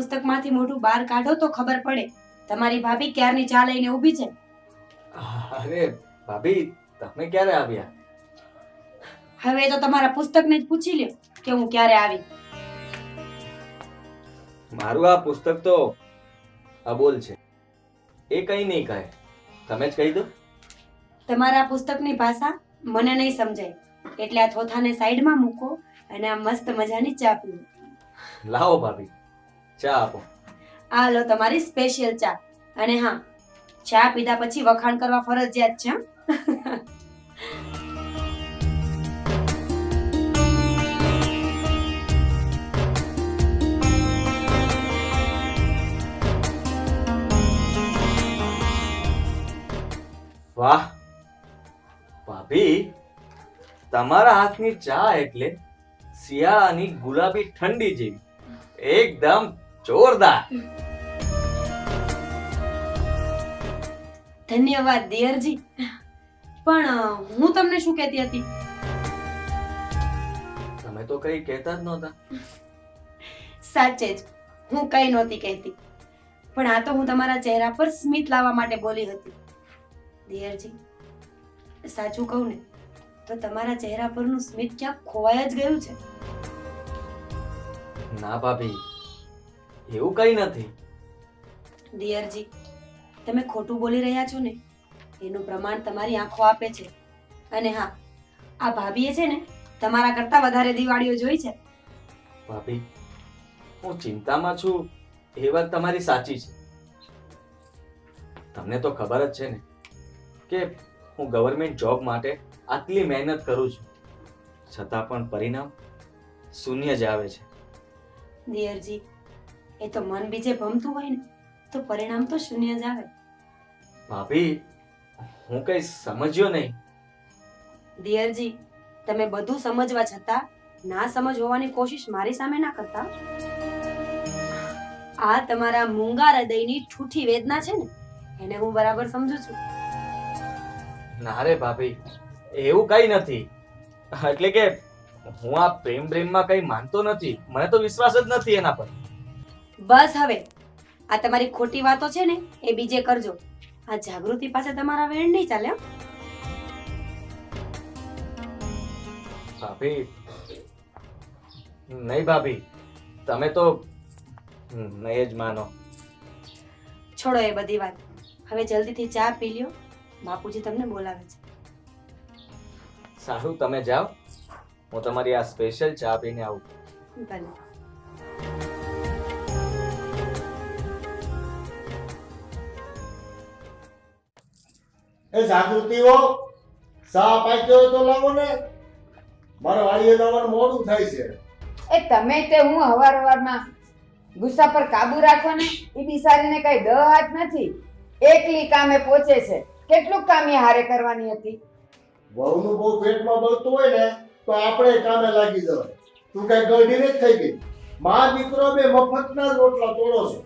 પુસ્તકમાંથી મોઢું બહાર કાઢો તો ખબર પડે. તમારી ભાભી ક્યારની ચા લઈને ઊભી છે? અરે ભાભી તમે ક્યારે આવ્યા? હવે તો તમારા પુસ્તકને જ પૂછી લ્યો કે હું ક્યારે આવી. મારું આ પુસ્તક તો અબોલ છે. એ કઈ નહીં કહે. તમે જ કહી દો. તમારા પુસ્તકની ભાષા મને નહીં સમજાય. એટલે આ થોથાને સાઈડમાં મૂકો અને આ મસ્ત મજાની ચા પીવો લાવો ભાભી. ચા આપો. આ લો તમારી સ્પેશિયલ ચા. અને હા ચા પીધા પછી વખાણ કરવા ફરજિયાત છે વાહ. ભાભી તમારા હાથની ચા એટલે શિયાળાની ગુલાબી ઠંડી જેવી. એકદમ જોરદાર. ધન્યવાદ દિયરજી. પણ હું તમને શું કહેતી હતી? તમે તો કઈ કહેતા જ નહોતા. સાચે જ હું કઈ નહોતી કહેતી. પણ આ તો હું તમારા ચહેરા પર સ્મિત લાવવા માટે બોલી હતી. દિયરજી સાચું કહું ને તો તમારા ચહેરા પરનું સ્મિત ક્યાંક ખોવાય જ ગયું છે. ના ભાભી એવું કઈ નથી. દિયરજી તમે ખોટું બોલી રહ્યા છો ને એનું પ્રમાણ તમારી આંખો આપે છે. અને હા આ ભાભીએ છે ને તમારા કરતા વધારે દિવાળીઓ જોઈ છે. ભાભી હું ચિંતામાં છું એ વાત તમારી સાચી છે. તમને તો ખબર જ છે ને કે હું ગવર્મેન્ટ જોબ માટે આટલી મહેનત કરું છું. છતાં પણ પરિણામ શૂન્ય જ આવે છે. દિયરજી એ તો મન બીજે ભમતું હોય ને તો પરિણામ તો શૂન્ય જ આવે. ભાભી હું કઈ સમજ્યો નહીં. દિયરજી તમે બધું સમજવા છતાં ના સમજ હોવાની કોશિશ મારી સામે ના કરતા. આ તમારા મૂંગા હૃદયની ઠૂઠી વેદના છે ને એને હું બરાબર સમજુ છું. ના રે ભાભી એવું કઈ નથી. એટલે કે હું આ પ્રેમ પ્રેમમાં કઈ માનતો નથી. મને તો વિશ્વાસ જ નથી એના પર. બસ હવે. આ તમારી ખોટી વાતો છે ને એ બીજે કરજો. આ જાગૃતિ પાસે તમારા વેણ નહીં ચાલે ભાભી નહીં ભાભી તમે તો નહીં જ માનો. છોડો એ બધી વાત. હવે જલ્દીથી ચા પી લ્યો. બાપુજી તમને બોલાવે છે. સારું તમે જાઓ. હું તમારી આ સ્પેશિયલ ચા પીને આવું. ભલે. એ જાગૃતિઓ સા હોય તો લાવો ને. મારે વાડીએ જવાનું મોડું થાય છે. એ તમે તે હું હવાર હવારમાં ગુસ્સા પર કાબુ રાખો ને એ બિસારીને કઈ દ હાથ નથી. એકલી કામે પહોંચે છે. કેટલું કામ એ હારે કરવાની હતી? વહુનું બહુ પેટમાં બળતું હોય ને તો આપણે કામે લાગી જવાય. તું કઈ ગઢીને જ થઈ ગઈ? મા દીકરો બે મફતના રોટલા તોડો છો.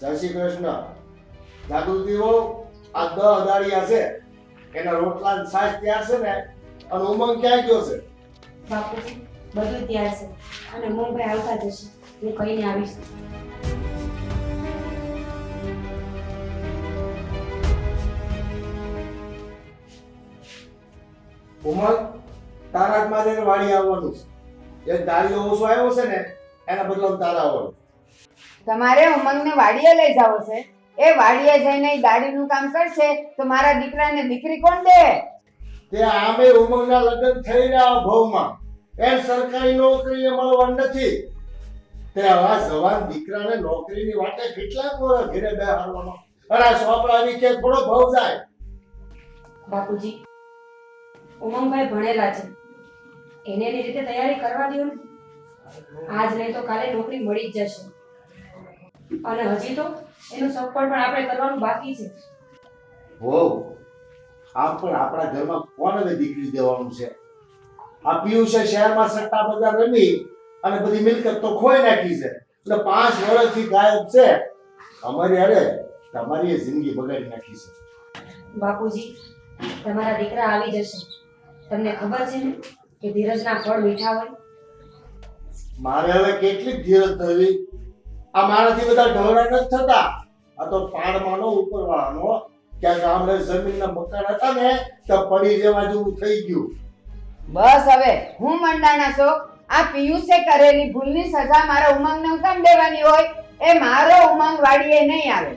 જય શ્રી કૃષ્ણ. જાગૃતિઓ આ દ અદાડિયા છે. એના રોટલા ને ત્યાં છે ને અને ઉમંગ ક્યાં ગયો છે? બાપુજી બધું ત્યાં છે. અને મુંબઈ આવતા જશે. હું કહીને આવીશ. ઉમંગ તારા જ મારે વાડી આવવાનું છે. એક દાડીઓ ઓછો આવ્યો છે ને એના બદલો તારા આવવાનું તમારે ઉમંગને વાડીએ લઈ જાવો છે? એ વાડીએ જઈને દાડીનું કામ કરશે તો મારા દીકરાને દીકરી કોણ દે? તે આમે ઉમંગના લગ્ન થઈ રહ્યા ભવમાં એમ સરકારી નોકરી એ મળવાની નથી. તે આવા જવાન દીકરાને નોકરીની વાટે કેટલા વર્ષ ઘરે બેહારવાનો અને આ સોપડાની કે થોડો ભાવ જાય. બાપુજી ઉમંગભાઈ ભણેલા છે. એને એની રીતે તૈયારી કરવા દો ને. આજ નહીં તો કાલે નોકરી મળી જ જશે. અને હજી તો એનું સપોર્ટ પણ આપણે કરવાનું બાકી છે. હો આમ પણ આપણા ઘરમાં કોણ હવે દીકરી દેવાનું છે? આ પિયુષે શહેરમાં સટ્ટા બજાર રમી અને બધી મિલકત તો ખોઈ નાખી છે. એટલે પાંચ વર્ષથી ગાયબ છે. અમારી અરે તમારી જિંદગી બગાડી નાખી છે. બાપુજી તમારા દીકરા આવી જશે. તમને ખબર છે કે ધીરજના ફળ મીઠા હોય? મારે હવે કેટલી ધીરજ ધરવી? આ મારાથી બધા ઢવરા નથી થતા. આ તો પાડમાંનો ઉપરવાળાનો ક્યાંક આમને જમીનના મકાન હતા ને તો પડી જવા જેવું થઈ ગયું. બસ હવે હું મંડાણા છો આ પિયુષે કરેલી ભૂલની સજા મારા ઉમંગને ને કેમ દેવાની હોય? એ મારો ઉમંગ વાડીએ નહીં આવે.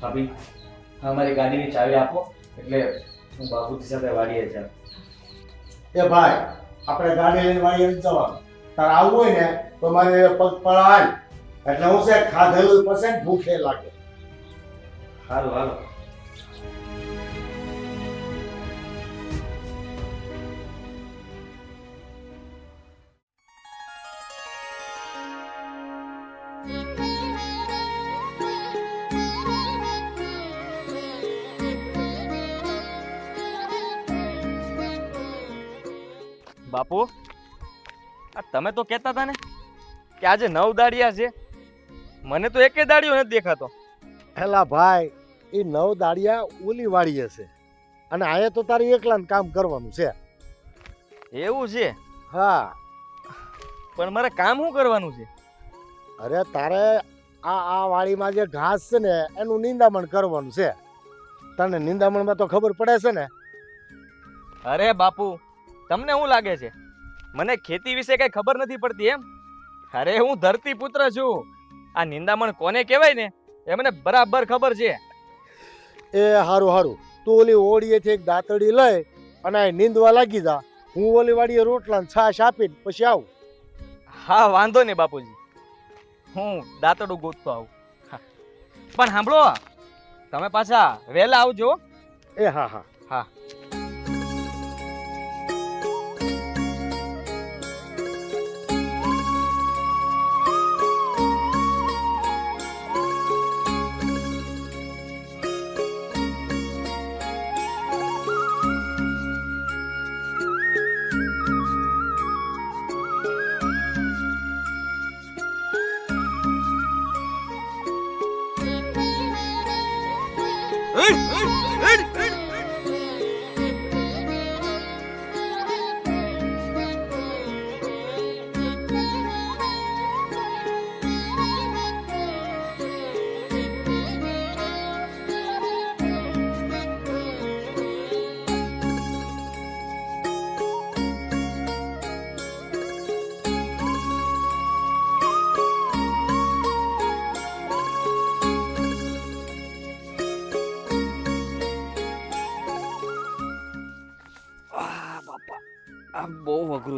ભાભી અમારી મારી ગાડીની ચાવી આપો. એટલે હું બાપુજી સાથે વાડીએ જાઉં. એ ભાઈ આપણે ગાડી લઈને વાળી નથી જવાનું. તારે આવવું હોય ને, તો મારે પગ પડાય. એટલે હું છે, ખાધેલું પછી ભૂખે લાગે. હાલો હાલો બાપુ આ તમે તો કહેતા હતા ને કે આજે નવ દાડિયા છે. મને તો એકે દાડિયો નથી દેખાતો. હેલા ભાઈ એ નવ દાડિયા ઓલી વાળીએ છે. અને આયે તો તારે એકલાને કામ કરવાનું છે. એવું છે? હા. પણ મારે કામ શું કરવાનું છે? અરે તારે આ આ વાડીમાં જે ઘાસ છે ને એનું નિંદામણ કરવાનું છે. તને નિંદામણમાં તો ખબર પડે છે ને? અરે બાપુ તમને શું લાગે છે? મને ખેતી વિશે કઈ ખબર નથી પડતી એમ. અરે હું ધરતી પુત્ર છું. આ નિંદામણ કોને કહેવાય ને? એ મને બરાબર ખબર છે. એ હારું હારું. તું ઓલી ઓળીએથી એક દાંતડી લઈ અને આ નીંદવા લાગી જા. હું ઓલી વાડીએ રોટલા છાશ આપીને પછી આવું. હા વાંધો નહીં બાપુજી. હું દાંતડું ગોતતો આવું. પણ સાંભળો તમે પાછા વહેલા આવજો એ હા હા. હા.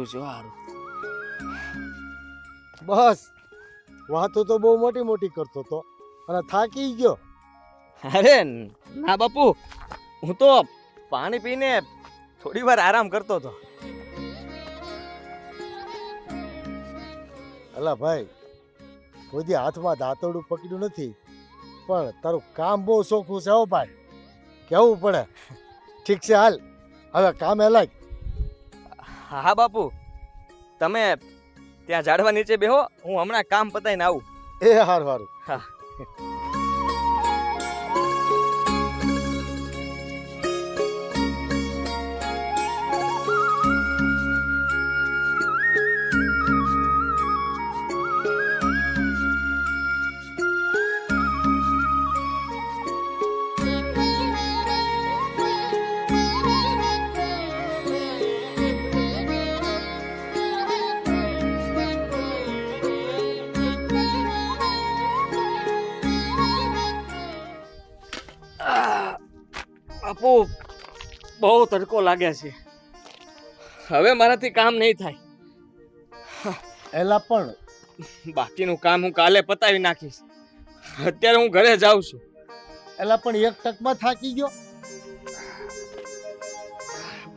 છે હારું બસ. વાતો તો બહુ મોટી મોટી કરતો તો. અને થાકી ગયો. અરે ના બાપુ હું તો પાણી પીને થોડી વાર આરામ કરતો હતો. અલા ભાઈ કોઈ હાથમાં દાંતરડું પકડ્યું નથી. પણ તારું કામ બહુ સોખું છે હો ભાઈ. કેવું પડે? ઠીક છે હાલ. હવે કામે લાગ. હા બાપુ. તમે ત્યાં ઝાડવા નીચે બેહો હું હમણાં કામ પતાવીને આવું. એ હારું હારું. હા. બહુ તડકો લાગે છે. હવે મારાથી કામ નહીં થાય. એલા પણ. બાકીનું કામ હું કાલે પતાવી નાખીશ. અત્યારે હું ઘરે જાઉં છું. એલા પણ એક ટકમાં થાકી ગયો.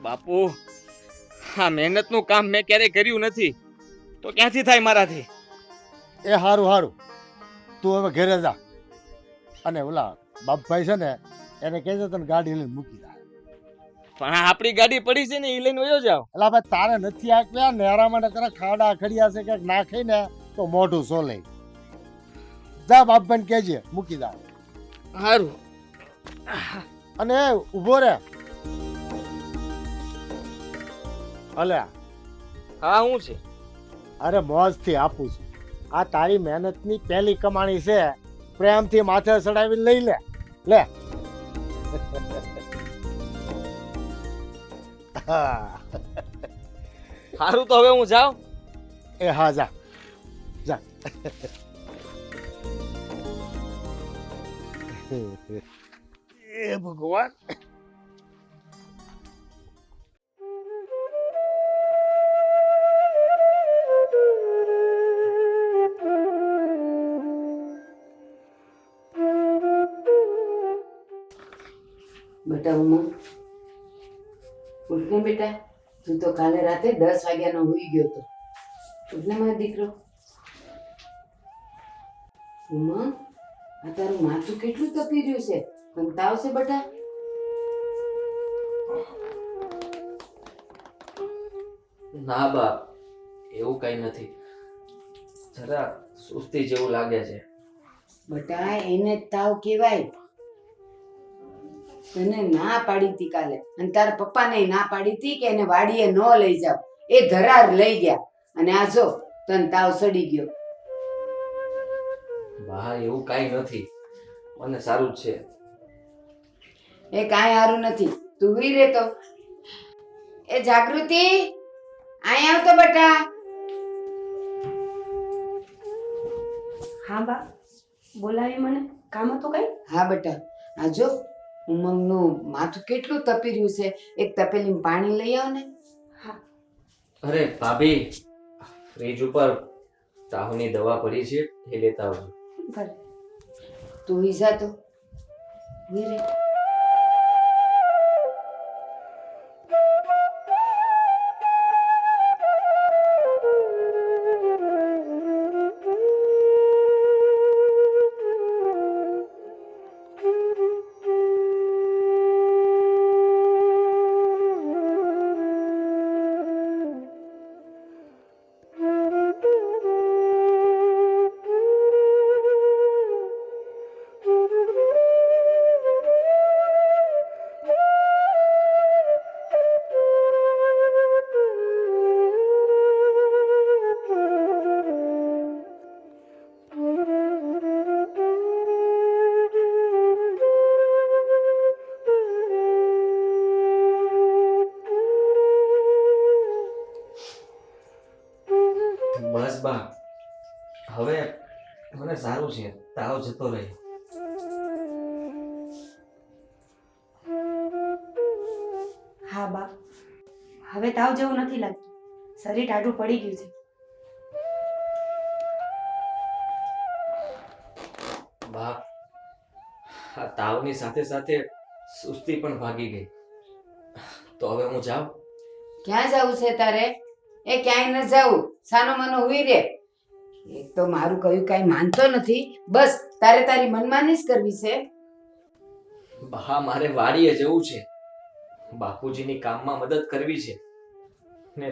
બાપુ આ મહેનતનું કામ મેં ક્યારેય કર્યું નથી. તો ક્યાંથી થાય મારાથી? એ હારું હારું. તું હવે ઘરે જા. અને ઓલા બાપભાઈ છે ને એને કહેજે તને ગાડી લઈને મૂકી દે. પણ આ આપણી ગાડી પડી છે ને એ લઈને વયો જાવ એટલે ભાઈ તારે નથી આપ્યા નેરામાં નકરા ખાડા ખડિયા છે ક્યાંક નાખી ને તો મોઢું સોલે જા બાપભાઈને કહેજે મૂકી દા. સારું અને ઊભો રે. અલ્યા હા હું છે? અરે મોજથી આપું છું. આ તારી મહેનતની પહેલી કમાણી છે. પ્રેમથી માથે ચડાવી લઈ લે. લે. હા, સારું તો હવે હું જાઉં? એ હા જા. જા. એ ભગવાન. બેટા ઉઠ ને બેટા તું તો કાલે રાતે દસ વાગ્યાનો હોઈ ગયો તો. ઉઠને મારો દીકરો. ઉમંગ આ તારું માથું કેટલું તપી રહ્યું છે? તને તાવ છે બેટા? ના બા એવું કઈ નથી. જરા સુસ્તી જેવું લાગે છે. બટા એને તાવ કહેવાય. તને ના પાડી હતી કાલે. અને તારા પપ્પાને ના પાડી હતી કે એને વાડીએ ન લઈ જાવ. એ ધરાર લઈ ગયા. અને આ જો તને તાવ સડી ગયો. બા એવું કાઈ નથી. મને સારું છે. એ કાંઈ સારું નથી. તું હુઈ રે તો. એ જાગૃતિ અહીંયા આવતો બેટા. હા બા બોલાવી મને. કામ હતું કઈ? હા બેટા. આ જો ઉમંગનું માથું કેટલું તપી રહ્યું છે? એક તપેલીમાં પાણી લઈ આવ ને. હા. અરે ભાભી ફ્રીજ ઉપર તાવની દવા પડી છે એ લેતા આવજો. તું ઈજા તો. રે. તાવ જતો રહે. હા બા. હવે તાવ જેવું નથી લાગતું. શરીર ટાઢું પડી ગયું છે. બા આ તાવની સાથે સાથે સુસ્તી પણ ભાગી ગઈ. તો હવે હું જાઉં? ક્યાં જવું છે તારે? એ ક્યાંય ન જવું સાનો મનો હુઈ રે. તો મારું કયું કાંઈ માનતો નથી. બસ તારે તારી મનમાની જ કરવી છે. બા મારે વાડીએ જવું છે. બાપુજીની કામમાં મદદ કરવી છે. ને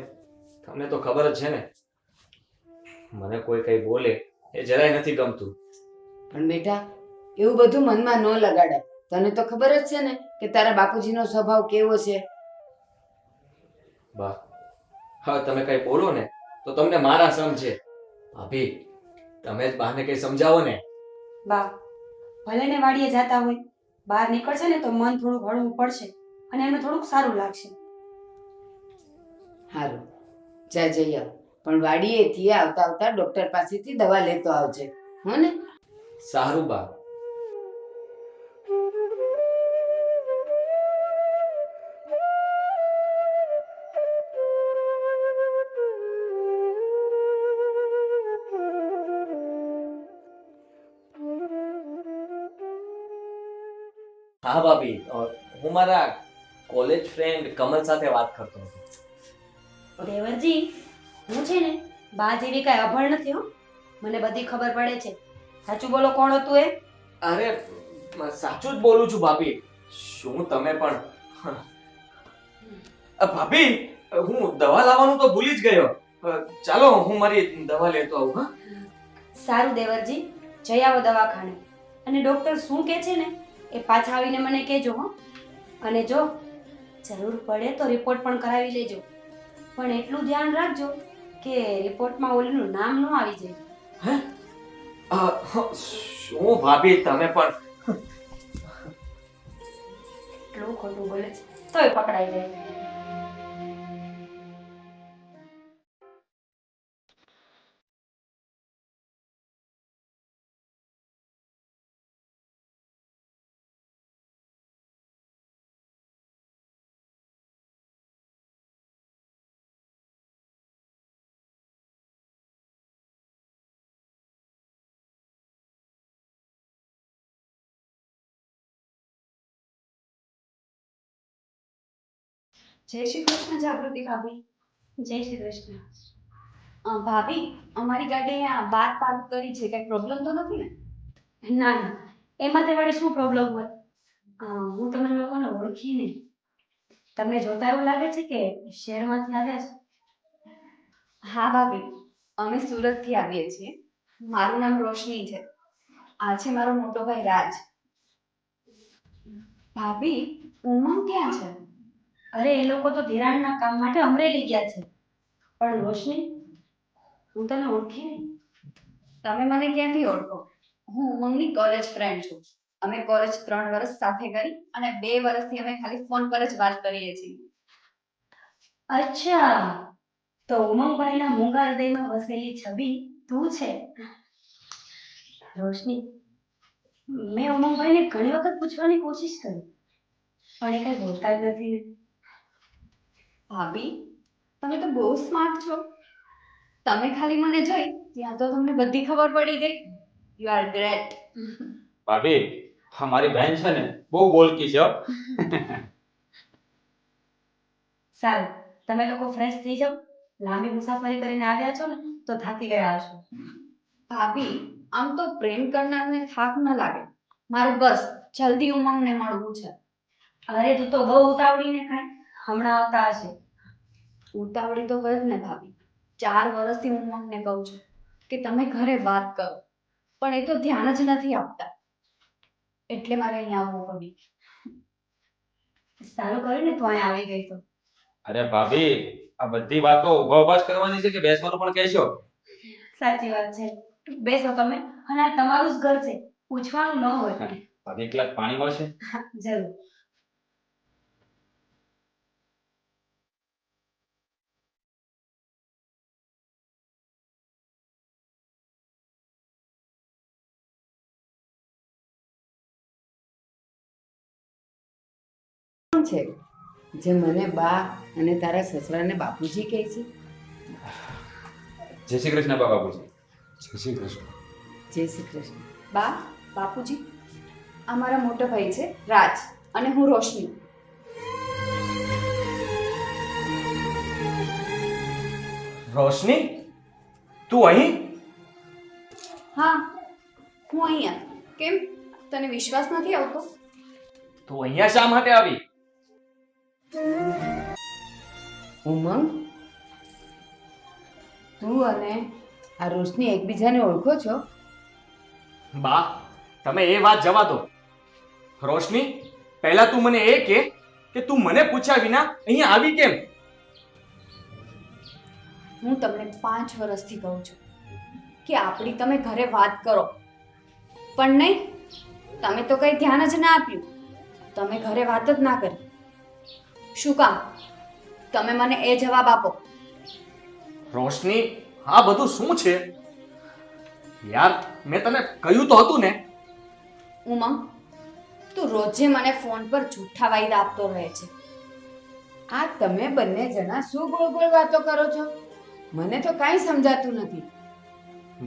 તમને તો ખબર જ છે ને. મને કોઈ કઈ બોલે એ જરાય નથી ગમતું. પણ બેટા એવું બધું મનમાં ન લગાડે. તને તો ખબર જ છે ને કે તારા બાપુજીનો સ્વભાવ કેવો છે. બા હા તમે કઈ બોલો ને તો તમને મારા સમજે છે. ભાભી તમે જ બાને કઈ સમજાવો ને. બા ભલે ને વાડીએ જતા હોય બહાર નીકળશે ને તો મન થોડું હળવું પડશે અને એને થોડુંક સારું લાગશે. સારું જા જઈ આવ. પણ વાડીએથી આવતા આવતા ડોક્ટર પાસેથી દવા લેતો આવજે. હો ને? સારું બા. હા ભાભી હું મારા કોલેજ ફ્રેન્ડ કમલ સાથે વાત કરતો હતો. દેવરજી હું છે ને બા જેવી કાંઈ અભણ નથી હો. મને બધી ખબર પડે છે. સાચું બોલો કોણ હતું એ? અરે સાચું જ બોલું છું ભાભી. શું તમે પણ? ભાભી હું દવા લાવવાનું તો ભૂલી જ ગયો. ચાલો હું મારી દવા લેતો આવું હા. સારું દેવરજી જઈ આવો દવાખાને. અને ડોક્ટર શું કહે છે ને? એ પાછા આવીને મને કહેજો હો. અને જો જરૂર પડે તો રિપોર્ટ પણ કરાવી લેજો. પણ એટલું ધ્યાન રાખજો કે રિપોર્ટમાં ઓલીનું નામ ન આવી જાય. અ, શું ભાભી તમે પણ? એટલું ખોટું બોલે છે. તોય પકડાઈ જાય. જય શ્રી કૃષ્ણ જાગૃતિ ભાભી. જય શ્રી કૃષ્ણ. ભાભી અમારી ગાડી અહીંયા બાર પાર્ક કરી છે. કઈ પ્રોબ્લેમ તો નથી ને? ના ના. એમાં તમારે શું પ્રોબ્લેમ હોય? હું તમને લોકોને ઓળખી નહીં તમને જોતા એવું લાગે છે કે શહેરમાંથી આવ્યા છે? હા ભાભી. અમે સુરતથી આવીએ છીએ. મારું નામ રોશની છે. આ છે મારો મોટો ભાઈ રાજ. ભાભી ઉમંગ ક્યાં છે? અરે, એ લોકો તો ધિરાણના કામ માટે અમરેલી ગયા છે. પણ રોશની, હું તને ઓળખી તમે મને ક્યાંથી ઓળખો? હું ઉમંગની કોલેજ ફ્રેન્ડ છું. અમે કોલેજ ત્રણ વર્ષ સાથે કરી અને બે વર્ષથી અમે ખાલી ફોન પર જ વાત કરીએ છીએ. અચ્છા. તો ઉમંગભાઈના મૂંગા હૃદયમાં વસેલી છબી તું છે? રોશની, મેં ઉમંગભાઈને ઘણી વખત પૂછવાની કોશિશ કરી, પણ એ કઈ બોલતા જ નથી. ભાભી તમે તો બહુ સ્માર્ટ છો. તમે ખાલી મને જોઈ ત્યાં તો તમને બધી ખબર પડી ગઈ. યુ આર ગ્રેટ ભાભી અમારી બહેન છે ને બહુ બોલકી છે. સારું તમે લોકો ફ્રેશ થઈ જાઓ. લાંબી મુસાફરી કરીને આવ્યા છો ને તો થાકી ગયા હશો. ભાભી આમ તો પ્રેમ કરનારને થાક ન લાગે. મારે બસ જલ્દી ઉમંગને મળવું છે. અરે તું તો બહુ ઉતાવળીને ખાય હમણાં આવતા હશે. ઉતાવળી તો કર ને ભાભી. ચાર વર્ષથી હું ઉમંગને કહું છું કે તમે ઘરે વાત કરો. પણ એ તો ધ્યાન જ નથી આપતા. એટલે મારે અહીંયા આવવું પડ્યું સારું કર્યું ને તો અહીંયા આવી ગઈ તો. અરે ભાભી આ બધી વાતો ઊભા ઊભા જ કરવાની છે કે બેસવાનું પણ કહેશો? સાચી વાત છે. બેસો તમે. અને આ તમારું જ ઘર છે. પૂછવાનું ન હોય. ભાભી એક ગ્લાસ પાણી મળશે? જરૂર. કોણ છે? જે મને બા અને તારા સસરાને બાપુજી કહે છે. જય શ્રી કૃષ્ણ બાબાજી જય શ્રી કૃષ્ણ. જય શ્રી કૃષ્ણ. બા બાપુજી આ મારા મોટો ભાઈ છે રાજ અને હું રોશની. રોશની તું અહીં? હા હું અહીંયા. કેમ? તને વિશ્વાસ નથી આવતો? તું અહીંયા શા માટે આવી? ઉમંગ? તું અને આ રોશની એકબીજાને ઓળખો છો? બા તમે એ વાત જવા દો. રોશની પહેલા તું મને એ કે કે તું મને પૂછ્યા વિના અહીંયા આવી કેમ? હું તમને પાંચ વર્ષથી કહું છું કે આપણી તમે ઘરે વાત કરો. પણ નહીં તમે તો કંઈ ધ્યાન જ ના આપ્યું. તમે ઘરે વાત જ ના કરી. શું કામ? તમે મને એ જવાબ આપો. રોશની આ બધું શું છે? યાર મેં તને કહ્યું તો હતું ને. ઉમંગ તું રોજે મને ફોન પર જૂઠા વાયદા આપતો રહે છે. આ તમે બંને જણા શું ગોળ ગોળ વાતો કરો છો? મને તો કાંઈ સમજાતું નથી.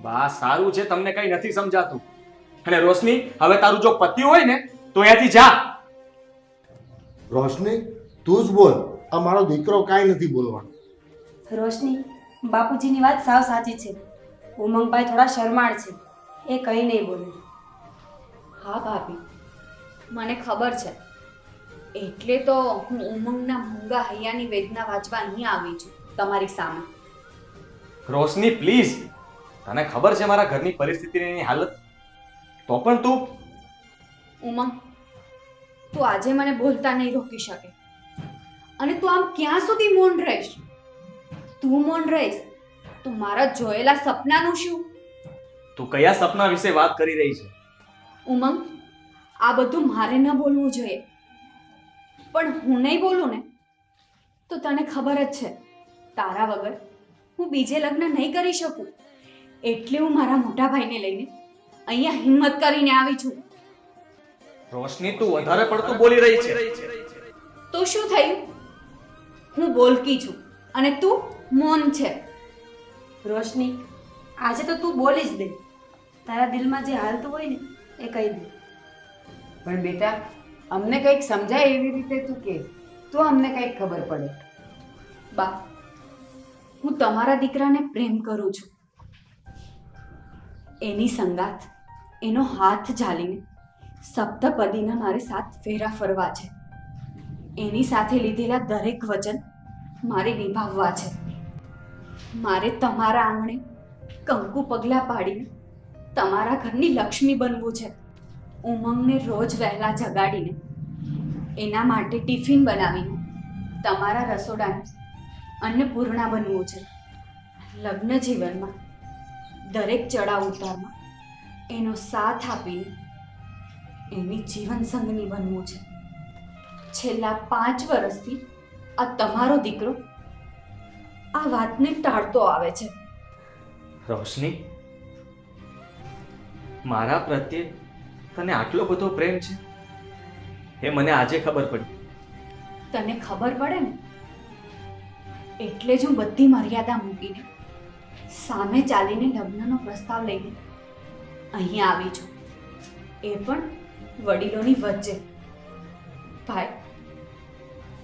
બા સારું છે તમને કઈ નથી સમજાતું. અને રોશની હવે તારું જો પતિ હોય ને તો અહીંયાથી જા. રોશની? તું જ બોલ. આ મારો દીકરો કાંઈ નથી બોલવાનો. રોશની બાપુજીની વાત સાવ સાચી છે. ઉમંગભાઈ થોડા શરમાળ છે. એ કંઈ નહીં બોલે. હા ભાભી. મને ખબર છે. એટલે તો હું ઉમંગના મૂંગા હૈયાની વેદના વાંચવા અહીં આવી છું તમારી સામે. રોશની પ્લીઝ. તને ખબર છે મારા ઘરની પરિસ્થિતિની હાલત? તો પણ તું. ઉમંગ તું આજે મને બોલતા નહીં રોકી શકે. અને તું આમ ક્યાં સુધી મૌન રહીશ? તું મૌન રહીશ? તો મારા જોયેલા સપનાનું શું? તું કયા સપના વિશે વાત કરી રહી છે? ઉમંગ આ બધું મારે ન બોલવું જોઈએ. પણ હું નહીં બોલું ને તો તને ખબર જ છે તારા વગર હું બીજે લગ્ન નહીં કરી શકું. એટલે હું મારા મોટા ભાઈને લઈને અહીંયા હિંમત કરીને આવી છું. રોશની તું વધારે પડતું બોલી રહી છે. તો શું થયું? હું બોલકી છું અને તું મૌન છે. રોશની આજે તો તું બોલી જ દે. તારા દિલમાં જે હાલતું હોય ને એ કહી દે. પણ બેટા અમને કંઈક સમજાય એવી રીતે તું કે તો અમને કંઈક ખબર પડે. બા હું તમારા દીકરાને પ્રેમ કરું છું. એની સંગાત એનો હાથ ઝાલીને સપ્તપદીના મારે સાથ ફેરા ફરવા છે. એની સાથે લીધેલા દરેક વચન મારે નિભાવવા છે. મારે તમારા આંગણે કંકુ પગલાં પાડીને તમારા ઘરની લક્ષ્મી બનવું છે. ઉમંગને રોજ વહેલા જગાડીને એના માટે ટિફિન બનાવીને તમારા રસોડાને અન્નપૂર્ણા બનવું છે. લગ્ન જીવનમાં દરેક ચડાવ ઉતારમાં એનો સાથ આપીને એની જીવનસંગની બનવું છે. છેલ્લા પાંચ વર્ષથી આ તમારો દીકરો આ વાતને ટાળતો આવે છે. રોશની મારા પ્રત્યે તને આટલો બધો પ્રેમ છે? એ મને આજે ખબર પડી. તને ખબર પડે ને? એટલે જ હું બધી મર્યાદા મૂકીને સામે ચાલીને લગ્નનો પ્રસ્તાવ લઈને અહીંયા આવી છું. એ પણ વડીલોની વચ્ચે. ભાઈ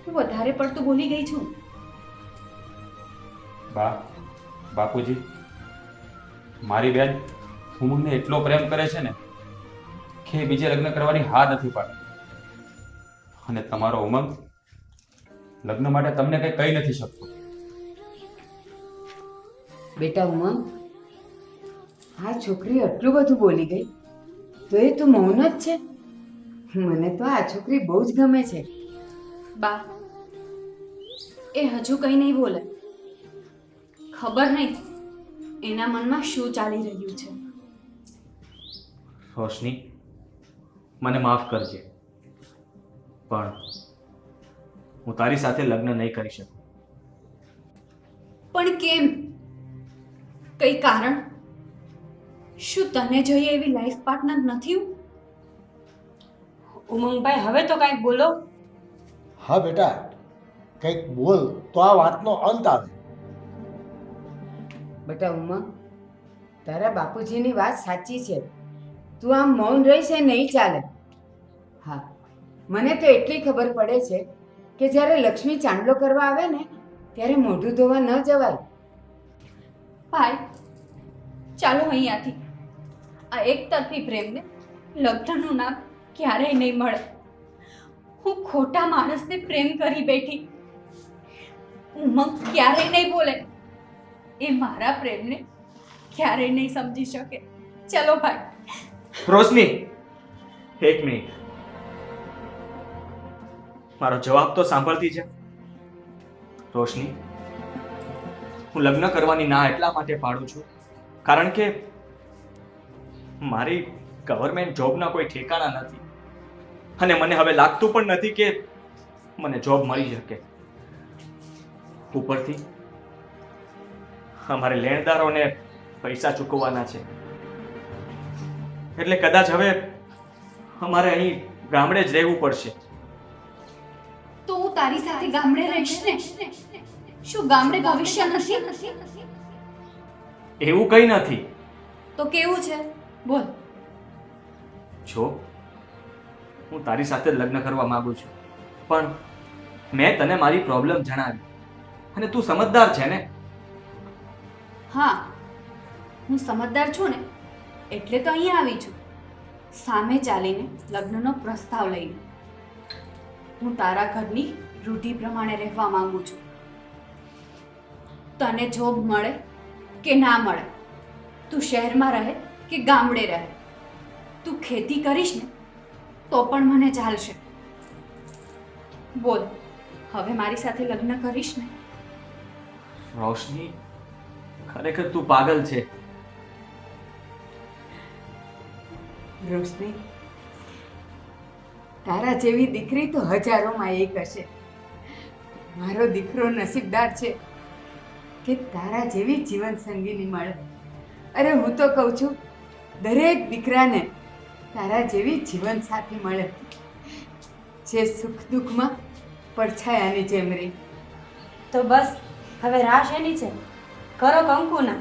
હું વધારે પડતું બોલી ગઈ છું. બા બાપુજી મારી બેન ઉમંગને એટલો પ્રેમ કરે છે ને કે બીજે લગ્ન કરવાની હા નથી પાડતી અને તમારો ઉમંગ લગ્ન માટે તમને કંઈ કહી નથી શકતો. બેટા ઉમંગ આ છોકરી આટલું બધું બોલી ગઈ તો એ તું મૌન જ છે. મને તો આ છોકરી બહુ જ ગમે છે. બા એ હજુ કંઈ નહીં બોલે. ખબર નહીં એના મનમાં શું ચાલી રહ્યું છે. રોશની મને માફ કરજે પણ હું તારી સાથે લગ્ન નહીં કરી શકું. પણ કેમ? કઈ કારણ? શું તને જોઈએ એવી લાઈફ પાર્ટનર નથી? ઉમંગભાઈ હવે તો કાંઈક બોલો. હા બેટા કંઈક બોલ તો આ વાતનો અંત આવે. બેટા ઉમા તારા બાપુજીની વાત સાચી છે. તું આમ મૌન રહી છે નહીં ચાલે. હા મને તો એટલી ખબર પડે છે કે જ્યારે લક્ષ્મી ચાંદલો કરવા આવે ને ત્યારે મોઢું ધોવા ન જવાય. ભાઈ ચાલો અહીંયાથી. આ એક તરફી પ્રેમને લગ્નનું નામ ક્યારેય નહીં મળે. હું ખોટા માણસને પ્રેમ કરી બેઠી. ઉમંગ ક્યારેય નહીં બોલે. એ મારા પ્રેમને ક્યારેય નહીં સમજી શકે. ચલો ભાઈ. રોશની, એક મિનિટ. મારો જવાબ તો સાંભળતી છે રોશની, હું લગ્ન કરવાની ના એટલા માટે પાડું છું. કારણ કે મારી ગવર્મેન્ટ જોબના કોઈ ઠેકાણા નથી. અને મને હવે લાગતું પણ નથી કે મને જોબ મળી શકે. ઉપરથી અમારે લેણદારોને પૈસા ચૂકવવાના છે. એટલે કદાચ હવે અમારે અહીં ગામડે જ રહેવું પડશે. તો હું તારી સાથે ગામડે રહીશ ને? શું ગામડે ભવિષ્ય નથી? એવું કંઈ નથી. તો કેવું છે? બોલ. જો હું તારી સાથે લગ્ન કરવા માંગુ છું. પણ મેં તને મારી પ્રોબ્લેમ જણાવી. અને તું સમજદાર છે ને? હા, હું સમજદાર છું ને, એટલે તો અહીંયા આવી છું. સામે ચાલીને લગ્નનો પ્રસ્તાવ લઈને. હું તારા ઘરની રૂઢિ પ્રમાણે રહેવા માંગુ છું. તને જોબ મળે કે ના મળે? તું શહેરમાં રહે કે ગામડે રહે? તું ખેતી કરીશ ને તો પણ મને ચાલશે. બોલ હવે મારી સાથે લગ્ન કરીશ ને? રોશની ખરેખર તું પાગલ છે. રોશની તારા જેવી દીકરી તો હજારોમાં એક હશે. મારો દીકરો નસીબદાર છે કે તારા જેવી જીવન સંગીની મળે. અરે હું તો કહું છું દરેક દીકરાને તારા જેવી જીવન સાથી મળે. જે સુખ દુઃખમાં પડછાયાની જેમ રહી તો બસ, હવે રાશ એની છે? કરો કંકુના.